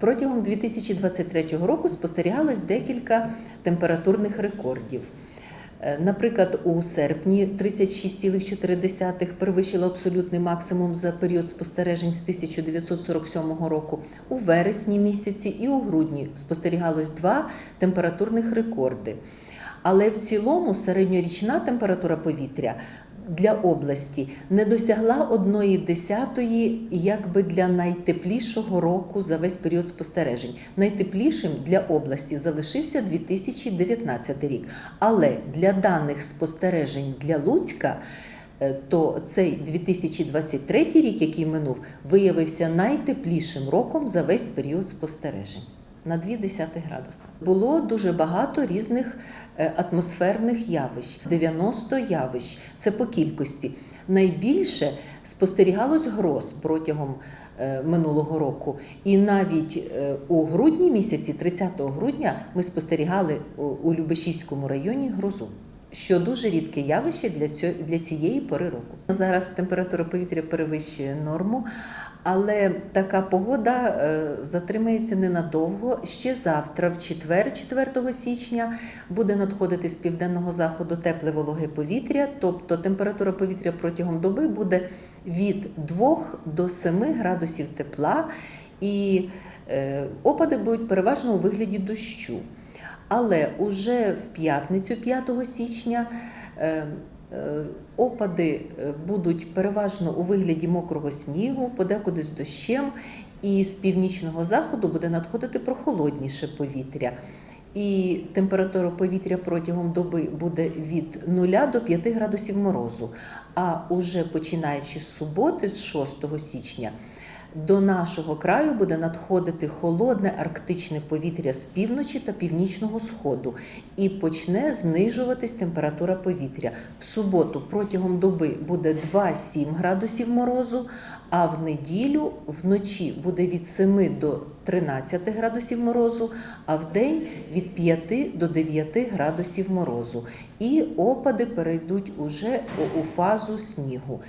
Протягом 2023 року спостерігалось декілька температурних рекордів. Е, Наприклад, у серпні 36,4 перевищило абсолютний максимум за період спостережень з 1947 року. У вересні місяці і у грудні спостерігалось два температурних рекорди. Але в цілому середньорічна температура повітря для області не досягла одної десятої, якби для найтеплішого року за весь період спостережень. Найтеплішим для області залишився 2019 рік. Але для даних спостережень для Луцька. е, То цей 2023 рік, який минув, виявився найтеплішим роком за весь період спостережень на 0,2 градуса. Було дуже багато різних е, атмосферних явищ, 90 явищ. Це по кількості. Найбільше спостерігалось гроз протягом е, минулого року. І навіть е, у грудні місяці, 30 грудня, ми спостерігали у- Любешівському районі грозу. Що дуже рідке явище для цієї пори року. Зараз температура повітря перевищує норму, але така погода е, затримається ненадовго. Ще завтра, в четвер, 4 січня, буде надходити з південного заходу тепле вологе повітря, тобто температура повітря протягом доби буде від 2 до 7 градусів тепла, і е, опади будуть переважно у вигляді дощу. Але уже в п'ятницю, 5 січня, е, опади е, будуть переважно у вигляді мокрого снігу, подекуди з дощем, і з північного заходу буде надходити прохолодніше повітря. І температура повітря протягом доби буде від 0 до 5 градусів морозу. А уже починаючи з суботи, з 6 січня, до нашого краю буде надходити холодне арктичне повітря з півночі та північного сходу і почне знижуватись температура повітря. В суботу протягом доби буде 2-7 градусів морозу, а в неділю вночі буде від 7 до 13 градусів морозу, а в день від 5 до 9 градусів морозу. І опади перейдуть уже у- фазу снігу.